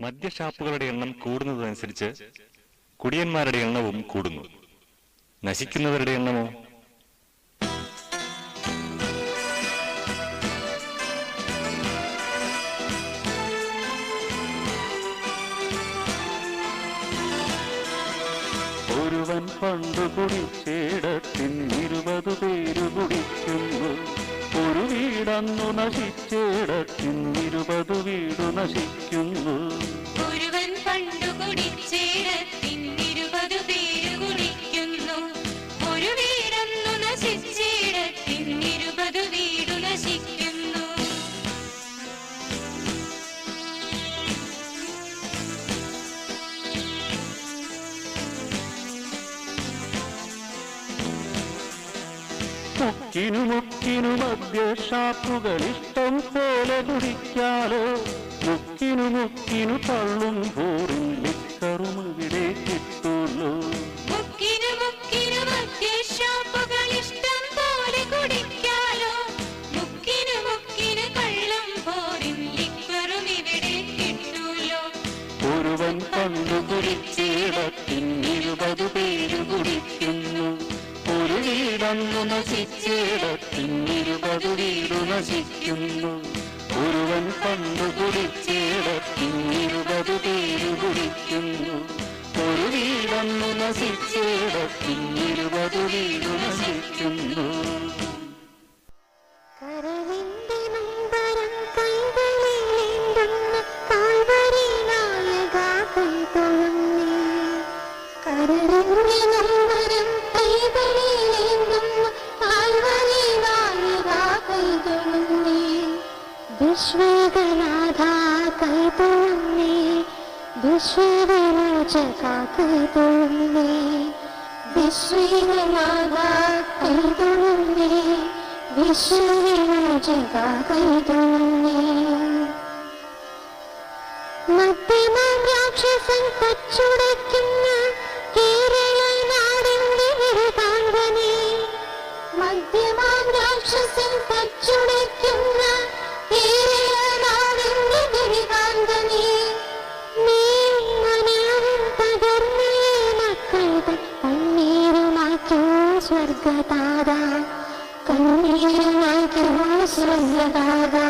മദ്യഷാപ്പുകളുടെ എണ്ണം കൂടുന്നതനുസരിച്ച് കുടിയന്മാരുടെ എണ്ണവും കൂടുന്നു. നശിക്കുന്നവരുടെ എണ്ണമോ? ഒരുവൻ പണ്ട് കുടിച്ചേടത്തിൻ ഇരുപത് പേര് കുടിക്കുന്നു. ഒരു വീടന്നു നശിച്ചേടത്തിൻ ഇരുപത് വീട് നശിക്കുന്നു. മുക്കിനു മുക്കിനു മദ്യഷാപ്പുകളിഷ്ടം പോലെ കുടിക്കാലോ. മുക്കിനു മുക്കിനു തള്ളും പോറും ലിക്കറും ഇവിടെ കിട്ടുള്ളൂ മുക്കിനു പോലെ കുടിക്കാലോ. മുക്കിനു മുക്കിനു കള്ളം പോരും ലിക്വറും ഇവിടെ കിട്ടൂലോ ഒരുവൻ പണ്ടു കുടിച്ചിടത്തിൻ ഇരുപത് പേര് കുടിക്കുന്നു. ഒരു വീടന്നു നശിക്കുന്നു ഒരുവൻ പണ്ടു കുടിച്ചേടത്തിൻ ഇരുപത് പേര് കുടിക്കുന്നു ഒരു വീടന്നു നശിച്ചേടത്തിൻ ഇരുപത് വീടു നശിക്കുന്നു കരളിന്റെ നൊമ്പരം കൈകളിലേന്തുന്ന വിശ്വനാഥ കൈതൊഴുന്നേ വിശ്വവിമോചക കൈതൊഴുന്നേ വിശ്വനാഥ കൈതൊഴുന്നേ വിശ്വവിമോചക കൈതൊഴുന്നേ മധ്യമം രാക്ഷസൻ തച്ചുടയ്ക്കുന്ന स्वर्गदादा कन्ये मातुः स्वर्गदादा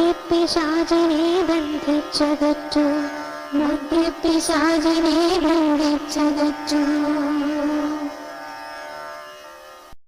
മദ്യപിശാചിനെ ബന്ധിച്ചകറ്റു. മദ്യപിശാചിനെ ബന്ധിച്ചകറ്റു.